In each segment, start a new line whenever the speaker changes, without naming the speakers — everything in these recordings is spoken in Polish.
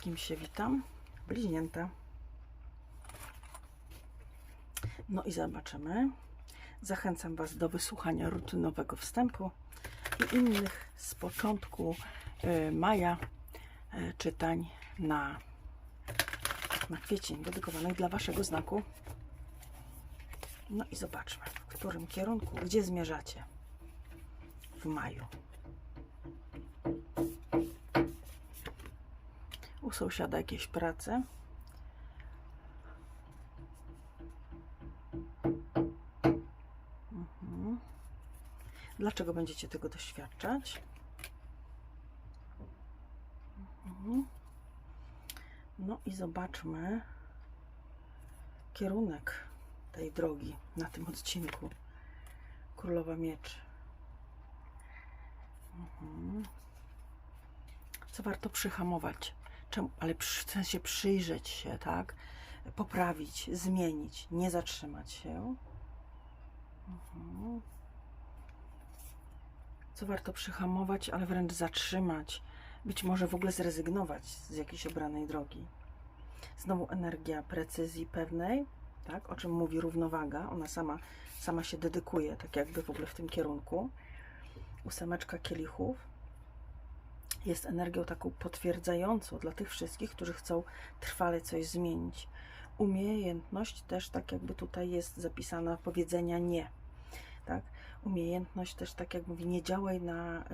kim się witam? Bliźnięta. No i zobaczymy. Zachęcam Was do wysłuchania rutynowego wstępu i innych z początku y, maja y, czytań na, na kwiecień dedykowanych dla Waszego znaku. No i zobaczmy, w którym kierunku, gdzie zmierzacie w maju. U sąsiada jakieś prace. Mhm. Dlaczego będziecie tego doświadczać? Mhm. No i zobaczmy kierunek tej drogi na tym odcinku. Królowa Mieczy. Mhm. Co warto przyhamować? Czemu? Ale w sensie przyjrzeć się, tak? Poprawić, zmienić, nie zatrzymać się. Mhm. Co warto przyhamować, ale wręcz zatrzymać, być może w ogóle zrezygnować z jakiejś obranej drogi. Znowu energia precyzji pewnej, tak? O czym mówi równowaga. Ona sama, sama się dedykuje, tak jakby w ogóle w tym kierunku. Ósemeczka kielichów jest energią taką potwierdzającą dla tych wszystkich, którzy chcą trwale coś zmienić. Umiejętność też tak jakby tutaj jest zapisana powiedzenia nie. Tak? Umiejętność też tak jak mówi nie działaj na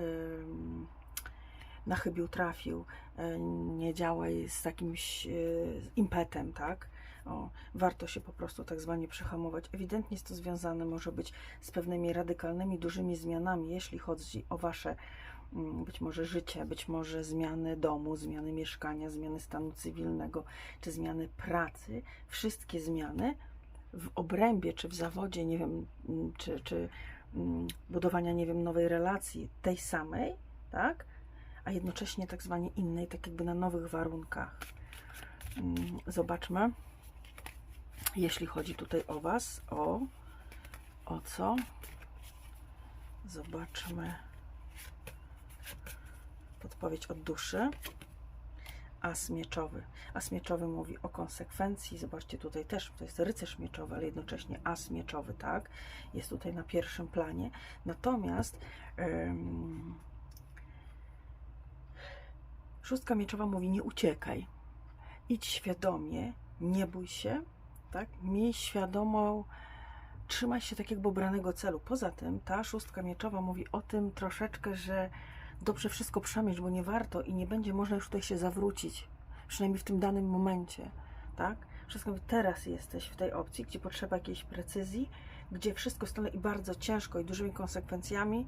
na chybił trafił, y, nie działaj z jakimś y, impetem, tak? O, warto się po prostu tak zwanie przyhamować. Ewidentnie jest to związane może być z pewnymi radykalnymi, dużymi zmianami, jeśli chodzi o Wasze być może życie, być może zmiany domu, zmiany mieszkania, zmiany stanu cywilnego, czy zmiany pracy. Wszystkie zmiany w obrębie, czy w zawodzie, nie wiem, mm, czy, czy mm, budowania, nie wiem, nowej relacji, tej samej, tak? A jednocześnie tak zwanie innej, tak jakby na nowych warunkach. Mm, Zobaczmy, jeśli chodzi tutaj o Was, o, o co? Zobaczmy podpowiedź od duszy. As mieczowy. As mieczowy mówi o konsekwencji. Zobaczcie, tutaj też to jest rycerz mieczowy, ale jednocześnie as mieczowy, tak? Jest tutaj na pierwszym planie. Natomiast szóstka mieczowa mówi: nie uciekaj. Idź świadomie, nie bój się, tak? Miej świadomą, trzymaj się tak jakby obranego celu. Poza tym ta szóstka mieczowa mówi o tym troszeczkę, że dobrze wszystko przemyśl, bo nie warto i nie będzie można już tutaj się zawrócić, przynajmniej w tym danym momencie, tak? Wszystko teraz jesteś w tej opcji, gdzie potrzeba jakiejś precyzji, gdzie wszystko stale i bardzo ciężko i dużymi konsekwencjami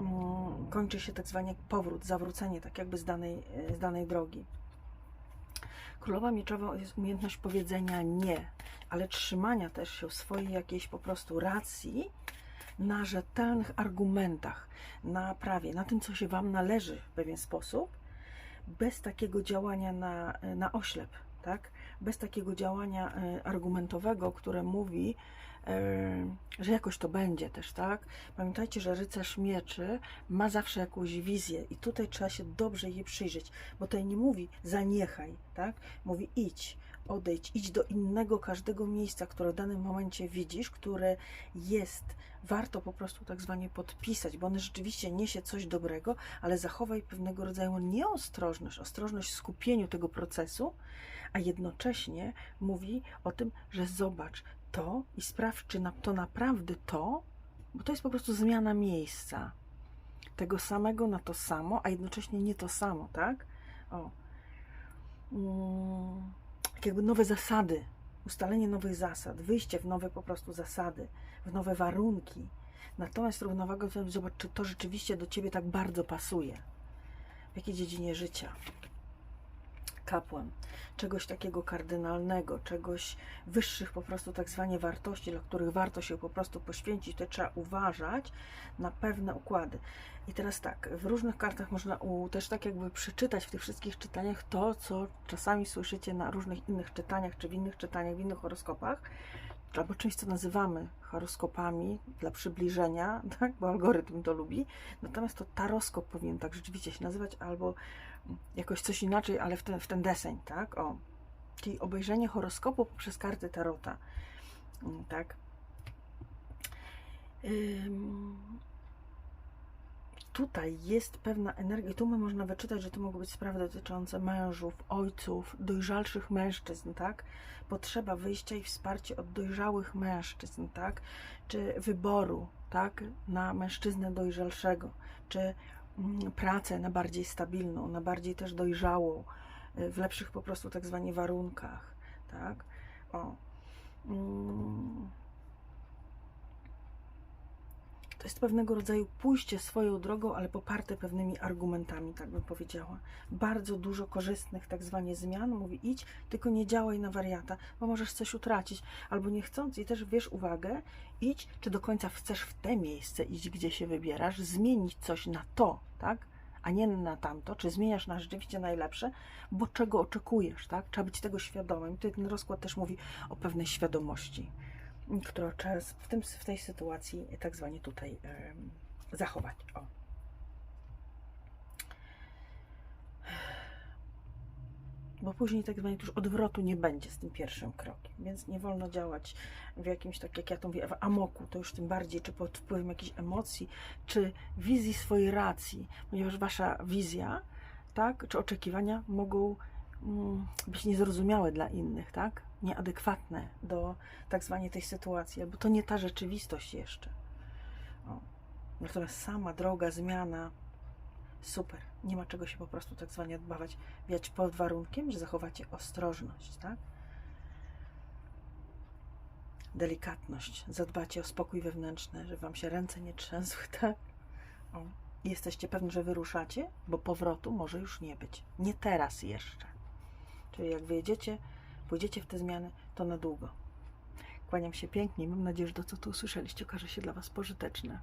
mm, kończy się tak zwany powrót, zawrócenie tak jakby z danej, z danej drogi. Królowa Mieczowa jest umiejętność powiedzenia nie, ale trzymania też się swojej jakiejś po prostu racji na rzetelnych argumentach, na prawie, na tym, co się Wam należy w pewien sposób, bez takiego działania na, na oślep, tak? Bez takiego działania e, argumentowego, które mówi, e, że jakoś to będzie też, tak? Pamiętajcie, że rycerz mieczy ma zawsze jakąś wizję i tutaj trzeba się dobrze jej przyjrzeć, bo tutaj nie mówi zaniechaj, tak? Mówi idź, odejdź, idź do innego każdego miejsca, które w danym momencie widzisz, które jest, warto po prostu tak zwanie podpisać, bo one rzeczywiście niesie coś dobrego, ale zachowaj pewnego rodzaju nieostrożność, ostrożność w skupieniu tego procesu, a jednocześnie mówi o tym, że zobacz to i sprawdź, czy to naprawdę to, bo to jest po prostu zmiana miejsca. Tego samego na to samo, a jednocześnie nie to samo, tak? O. Mm, jakby nowe zasady, ustalenie nowych zasad, wyjście w nowe po prostu zasady, w nowe warunki. Natomiast równowaga, to zobacz, czy to rzeczywiście do Ciebie tak bardzo pasuje. W jakiej dziedzinie życia? Kapłan. Czegoś takiego kardynalnego, czegoś wyższych po prostu tak zwanie wartości, dla których warto się po prostu poświęcić, to trzeba uważać na pewne układy. I teraz tak, w różnych kartach można u, też tak jakby przeczytać w tych wszystkich czytaniach to, co czasami słyszycie na różnych innych czytaniach, czy w innych czytaniach, w innych horoskopach, albo czymś, co nazywamy horoskopami dla przybliżenia, tak? bo algorytm to lubi. Natomiast to taroskop powinien tak rzeczywiście się nazywać, albo jakoś coś inaczej, ale w ten, w ten deseń, tak? O. Czyli obejrzenie horoskopu poprzez karty tarota. Mm, Tak. Ym, Tutaj jest pewna energia, tu my można wyczytać, że to mogą być sprawy dotyczące mężów, ojców, dojrzalszych mężczyzn, tak? Potrzeba wyjścia i wsparcia od dojrzałych mężczyzn, tak? Czy wyboru, tak? Na mężczyznę dojrzalszego, czy mm, pracę na bardziej stabilną, na bardziej też dojrzałą, y, w lepszych po prostu tak zwanie warunkach, tak? O. Mm. To jest pewnego rodzaju pójście swoją drogą, ale poparte pewnymi argumentami, tak bym powiedziała. Bardzo dużo korzystnych tak zwanie zmian. Mówi idź, tylko nie działaj na wariata, bo możesz coś utracić. Albo nie chcąc i też wiesz uwagę, idź, czy do końca chcesz w te miejsce iść, gdzie się wybierasz, zmienić coś na to, tak? A nie na tamto, czy zmieniasz na rzeczywiście najlepsze, bo czego oczekujesz, tak? Trzeba być tego świadomym. Tutaj ten rozkład też mówi o pewnej świadomości którą trzeba w, tym, w tej sytuacji tak zwanie tutaj zachować. O. Bo później tak zwanie już odwrotu nie będzie z tym pierwszym krokiem, więc nie wolno działać w jakimś, tak jak ja to mówię, w amoku, to już tym bardziej, czy pod wpływem jakichś emocji, czy wizji swojej racji, ponieważ wasza wizja, tak, czy oczekiwania mogą być niezrozumiałe dla innych, tak? Nieadekwatne do tak zwanej tej sytuacji, bo to nie ta rzeczywistość jeszcze. O. Natomiast sama droga, zmiana, super. Nie ma czego się po prostu tak zwanie odbawać, wiać pod warunkiem, że zachowacie ostrożność, tak? Delikatność, zadbacie o spokój wewnętrzny, że wam się ręce nie trzęsły, tak? O. Jesteście pewni, że wyruszacie, bo powrotu może już nie być. Nie teraz jeszcze. Czyli jak wyjedziecie, pójdziecie w te zmiany, to na długo. Kłaniam się pięknie. Mam nadzieję, że to, co tu usłyszeliście, okaże się dla Was pożyteczne.